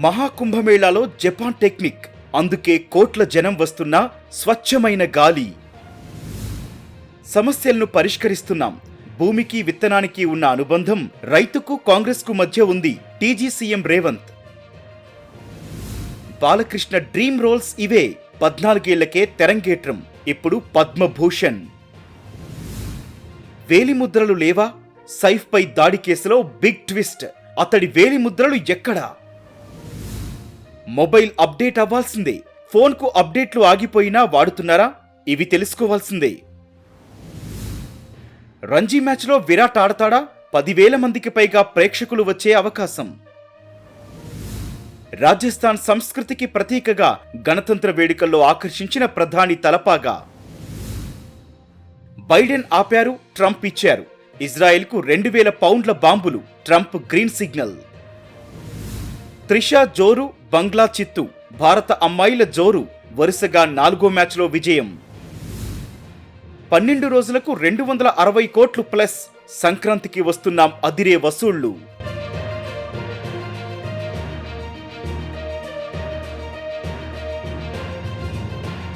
మహాకుంభమేళాలో Japan technique. అందుకే కోట్ల జనం వస్తున్న స్వచ్ఛమైన గాలి. సమస్యలను పరిష్కరిస్తున్నాం. భూమికి విత్తనానికి ఉన్న అనుబంధం రైతుకు కాంగ్రెస్కు మధ్య ఉంది. TG CM Revanth. Balakrishna dream roles ఇవే. పద్నాలుగేళ్ళకే తెరంగేట్రం. ఇప్పుడు పద్మభూషణ్. వేలిముద్రలు లేవా? సైఫ్పై దాడి కేసులో బిగ్ ట్విస్ట్. అతడి వేలిముద్రలు ఎక్కడా? మొబైల్ అప్డేట్ అవ్వాల్సిందే. ఫోన్కు అప్డేట్లు ఆగిపోయినా వాడుతున్నారా? ఇవి తెలుసుకోవాల్సిందే. రంజీ మ్యాచ్లో విరాట్ ఆడతాడా? పదివేల మందికి పైగా ప్రేక్షకులు వచ్చే అవకాశం. రాజస్థాన్ సంస్కృతికి ప్రతీకగా గణతంత్ర వేడుకల్లో ఆకర్షించిన ప్రధాని తలపాగా. బైడెన్ ఆపారు ట్రంప్ ఇచ్చారు. ఇజ్రాయెల్కు రెండు వేల పౌండ్ల బాంబులు ట్రంప్ గ్రీన్ సిగ్నల్. త్రిషా జోరు బంగ్లా చిత్తు భారత అమ్మాయిల జోరు వరుసగా నాలుగో మ్యాచ్లో విజయం. పన్నెండు రోజులకు రెండు వందల అరవై కోట్లు ప్లస్ సంక్రాంతికి వస్తున్నాం అదిరే వసూళ్ళు.